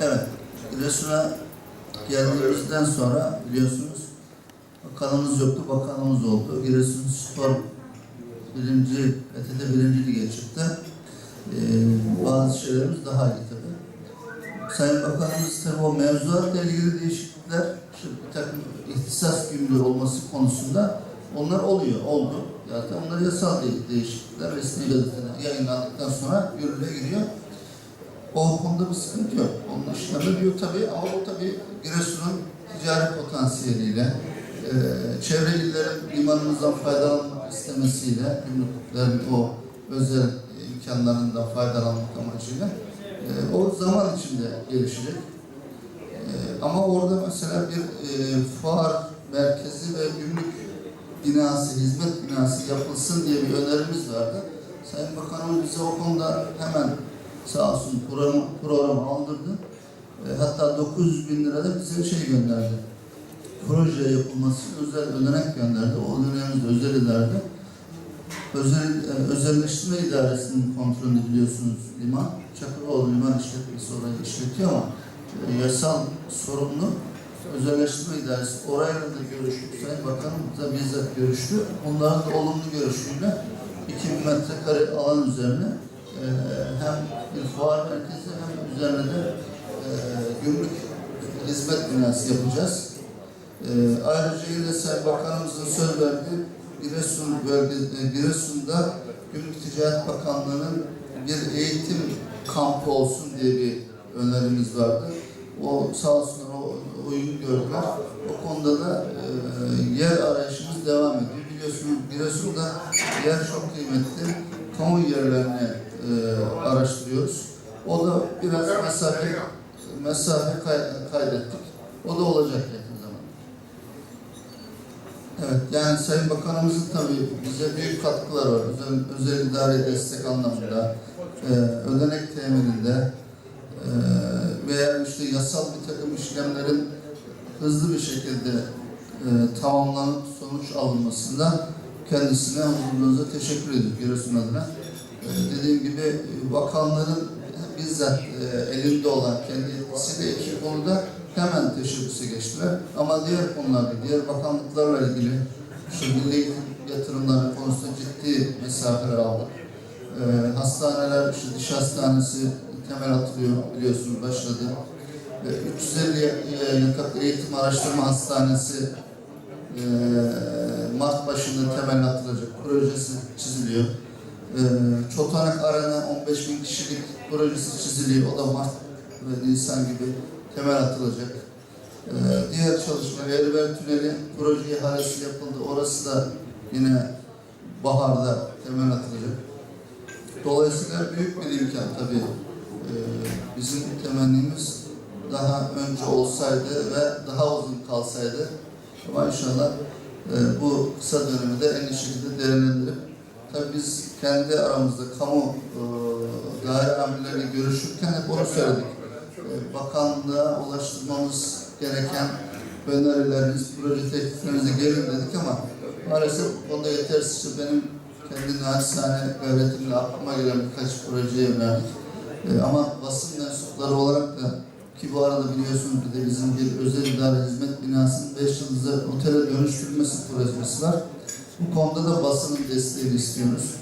Evet, Giresun'a geldiğimizden sonra biliyorsunuz bakanımız yoktu, bakanımız oldu. Giresun Spor birinci, PTT birinci lige çıktı. Ee, bazı şeylerimiz daha iyi tabii. Sayın Bakanımız tabii o mevzuatla ilgili değişiklikler, işte bir takım ihtisas günlüğü olması konusunda onlar oluyor, oldu. Zaten onlar yasal değişiklikler resmi gazetede yayınlandıktan sonra yürürlüğe giriyor. O konuda bir sıkıntı yok. Diyor tabii ama bu tabii Giresun'un ticari potansiyeliyle, e, çevre illerin limanımızdan faydalanmak istemesiyle, gümrüklerin o özel imkanlarından faydalanmak amacıyla e, o zaman içinde gelişecek. E, ama orada mesela bir e, fuar merkezi ve gümrük binası, hizmet binası yapılsın diye bir önerimiz vardı. Sayın Bakanımız bize o konuda hemen sağ olsun program, program aldırdı. E, hatta 900 bin lira da bize şey gönderdi. Proje yapılması özel ödenek gönderdi. O ödeneğimiz de özel idarede. Özel, e, özelleştirme idaresinin kontrolünde biliyorsunuz liman. Çakıroğlu liman işletmesi orayı işletiyor ama e, yasal sorumlu özelleştirme idaresi orayla da görüştük. Sayın Bakanımızla bizzat görüştü. Onların da olumlu görüşüyle 2000 metrekare alan üzerine e, hem bir fuar merkezi hem üzerine de e, gümrük hizmet binası yapacağız. E, ayrıca yine Sayın Bakanımızın söz verdiği Giresun bölge, e, Giresun'da Gümrük Ticaret Bakanlığı'nın bir eğitim kampı olsun diye bir önerimiz vardı. O sağ olsunlar o uygun gördüler. O konuda da e, yer arayışımız devam ediyor. Biliyorsunuz Giresun'da yer çok kıymetli. Kamu yerlerini e, araştırıyoruz. O da biraz mesafe mesafe kay- kaydettik. O da olacak yakın zamanda. Evet, yani Sayın Bakanımızın tabii bize büyük katkıları var. Özel, özel idare destek anlamında, e, ödenek temininde e, veya işte yasal bir takım işlemlerin hızlı bir şekilde e, tamamlanıp sonuç alınmasında kendisine huzurlarınıza teşekkür ediyoruz Giresun adına. E, dediğim gibi e, bakanların bizzat e, elinde olan kendi etkisiyle iki konuda hemen teşebbüse geçtiler. Ama diğer konularda, diğer bakanlıklarla ilgili işte milli eğitim yatırımları konusunda ciddi mesafeler aldık. E, hastaneler, işte diş hastanesi temel atılıyor biliyorsunuz başladı. E, 350 e, yakın eğitim araştırma hastanesi e, Mart başında temel atılacak projesi çiziliyor. E, Çotanak Arena 15 bin kişilik projesi çiziliyor. O da Mart ve Nisan gibi temel atılacak. E, diğer çalışma Elber Tüneli proje ihalesi yapıldı. Orası da yine baharda temel atılacak. Dolayısıyla büyük bir imkan tabii. E, bizim temennimiz daha önce olsaydı ve daha uzun kalsaydı ama inşallah e, bu kısa dönemi en iyi şekilde değerlendirip tabii biz kendi aramızda kamu e, daire amirleriyle görüşürken hep onu söyledik. E, bakanlığa ulaştırmamız gereken önerileriniz, proje tekliflerinize gelin dedik ama maalesef bu konuda yetersiz. Benim kendi naçizane gayretimle aklıma gelen birkaç projeye yöneldik. E, ama basın mensupları olarak da ki bu arada biliyorsunuz bir de bizim bir özel idare hizmet binasının 5 yıldızlı otele dönüştürülmesi projesi var. Bu konuda da basının desteğini istiyoruz.